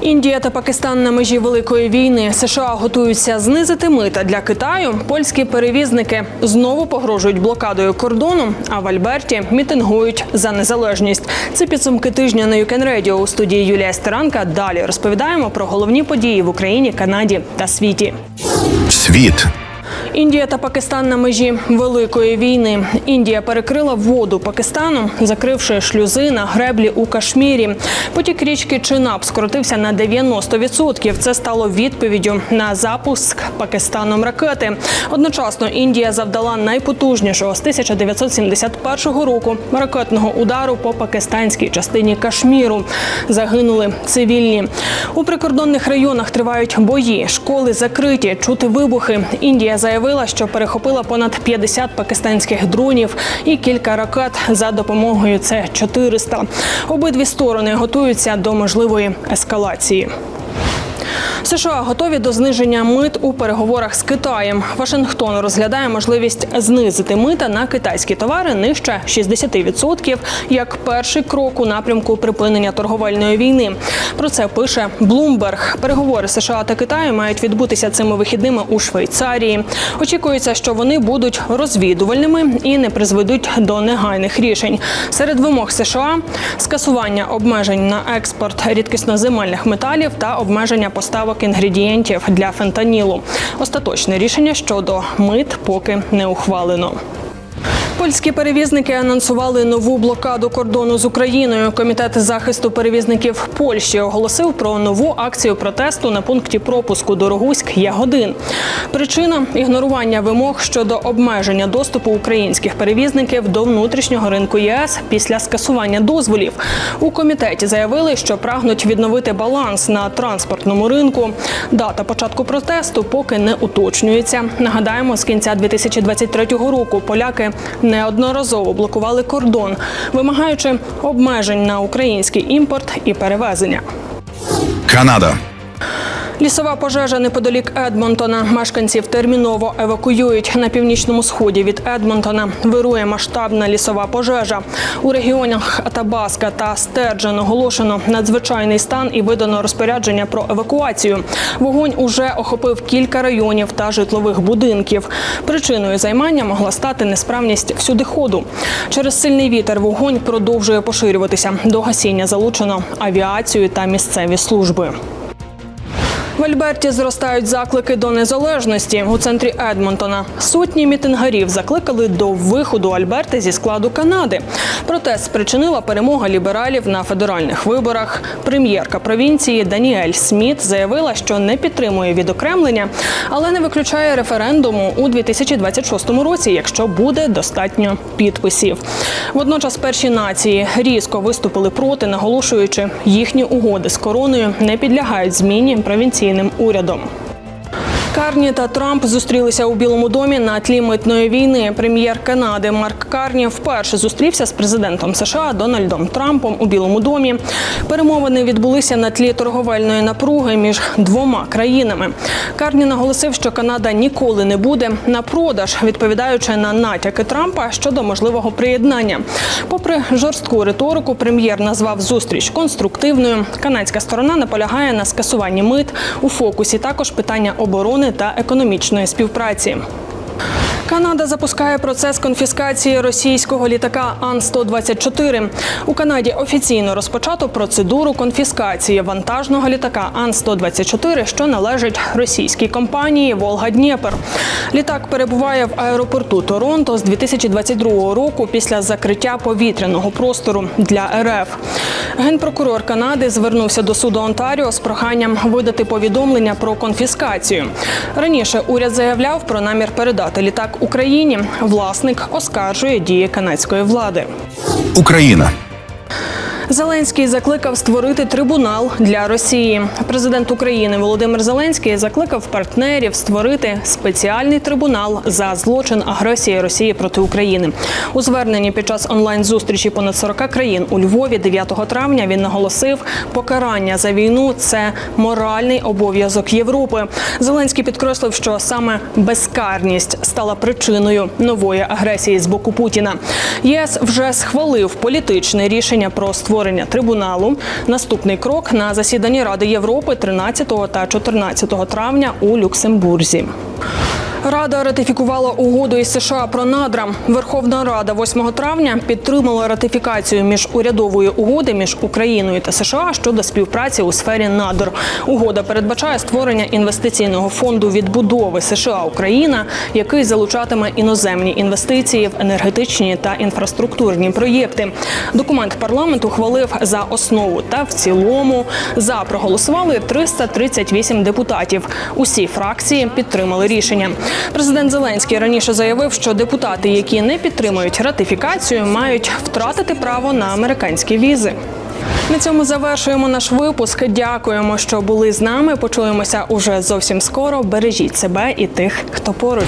Індія та Пакистан на межі великої війни. США готуються знизити мита для Китаю. Польські перевізники знову погрожують блокадою кордону. А в Альберті мітингують за незалежність. Це підсумки тижня на Юкен Radio у студії Юлія Стеранка. Далі розповідаємо про головні події в Україні, Канаді та світі. Світ. Індія та Пакистан на межі великої війни. Індія перекрила воду Пакистану, закривши шлюзи на греблі у Кашмірі. Потік річки Чинаб скоротився на 90%. Це стало відповіддю на запуск Пакистаном ракети. Одночасно Індія завдала найпотужнішого з 1971 року ракетного удару по пакистанській частині Кашміру. Загинули цивільні. У прикордонних районах тривають бої, школи закриті, чути вибухи. Індія заявила, що перехопила понад 50 пакистанських дронів і кілька ракет за допомогою це 400. Обидві сторони готуються до можливої ескалації. США готові до зниження мит у переговорах з Китаєм. Вашингтон розглядає можливість знизити мита на китайські товари нижче 60% як перший крок у напрямку припинення торговельної війни. Про це пише Bloomberg. Переговори США та Китаю мають відбутися цими вихідними у Швейцарії. Очікується, що вони будуть розвідувальними і не призведуть до негайних рішень. Серед вимог США скасування обмежень на експорт рідкісноземельних металів та обмеження поставок інгредієнтів для фентанілу. Остаточне рішення щодо мит поки не ухвалено. Польські перевізники анонсували нову блокаду кордону з Україною. Комітет захисту перевізників Польщі оголосив про нову акцію протесту на пункті пропуску Дорогуськ Ягодин. Причина ігнорування вимог щодо обмеження доступу українських перевізників до внутрішнього ринку ЄС після скасування дозволів. У комітеті заявили, що прагнуть відновити баланс на транспортному ринку. Дата початку протесту поки не уточнюється. Нагадаємо, з кінця 2023 року поляки неодноразово блокували кордон, вимагаючи обмежень на український імпорт і перевезення. Канада. Лісова пожежа неподалік Едмонтона. Мешканців терміново евакуюють на північному сході від Едмонтона. Вирує масштабна лісова пожежа. У регіонах Атабаска та Стерджен оголошено надзвичайний стан і видано розпорядження про евакуацію. Вогонь уже охопив кілька районів та житлових будинків. Причиною займання могла стати несправність всюдиходу. Через сильний вітер вогонь продовжує поширюватися. До гасіння залучено авіацію та місцеві служби. В Альберті зростають заклики до незалежності у центрі Едмонтона. Сотні мітингарів закликали до виходу Альберти зі складу Канади. Протест спричинила перемога лібералів на федеральних виборах. Прем'єрка провінції Даніель Сміт заявила, що не підтримує відокремлення, але не виключає референдуму у 2026 році, якщо буде достатньо підписів. Водночас перші нації різко виступили проти, наголошуючи, їхні угоди з короною не підлягають зміні провінційним урядом. Карні та Трамп зустрілися у Білому домі на тлі митної війни. Прем'єр Канади Марк Карні вперше зустрівся з президентом США Дональдом Трампом у Білому домі. Перемовини відбулися на тлі торговельної напруги між двома країнами. Карні наголосив, що Канада ніколи не буде на продаж, відповідаючи на натяки Трампа щодо можливого приєднання. Попри жорстку риторику, прем'єр назвав зустріч конструктивною. Канадська сторона наполягає на скасуванні мит у фокусі. Також питання оборони та економічної співпраці. Канада запускає процес конфіскації російського літака Ан-124. У Канаді офіційно розпочато процедуру конфіскації вантажного літака Ан-124, що належить російській компанії Волга Дніпер. Літак перебуває в аеропорту Торонто з 2022 року після закриття повітряного простору для РФ. Генпрокурор Канади звернувся до суду Онтаріо з проханням видати повідомлення про конфіскацію. Раніше уряд заявляв про намір передати літак Україні. Власник оскаржує дії канадської влади. Україна. Зеленський закликав створити трибунал для Росії. Президент України Володимир Зеленський закликав партнерів створити спеціальний трибунал за злочин агресії Росії проти України. У зверненні під час онлайн-зустрічі понад 40 країн у Львові 9 травня він наголосив, покарання за війну це моральний обов'язок Європи. Зеленський підкреслив, що саме безкарність стала причиною нової агресії з боку Путіна. ЄС вже схвалив політичне рішення про створення створення трибуналу. Наступний крок на засіданні Ради Європи 13 та 14 травня у Люксембурзі. Рада ратифікувала угоду із США про надра. Верховна Рада 8 травня підтримала ратифікацію міжурядової угоди між Україною та США щодо співпраці у сфері надр. Угода передбачає створення інвестиційного фонду відбудови США Україна, який залучатиме іноземні інвестиції в енергетичні та інфраструктурні проєкти. Документ парламент ухвалив за основу та в цілому за проголосували 338 депутатів. Усі фракції підтримали рішення. Президент Зеленський раніше заявив, що депутати, які не підтримують ратифікацію, мають втратити право на американські візи. На цьому завершуємо наш випуск. Дякуємо, що були з нами. Почуємося уже зовсім скоро. Бережіть себе і тих, хто поруч.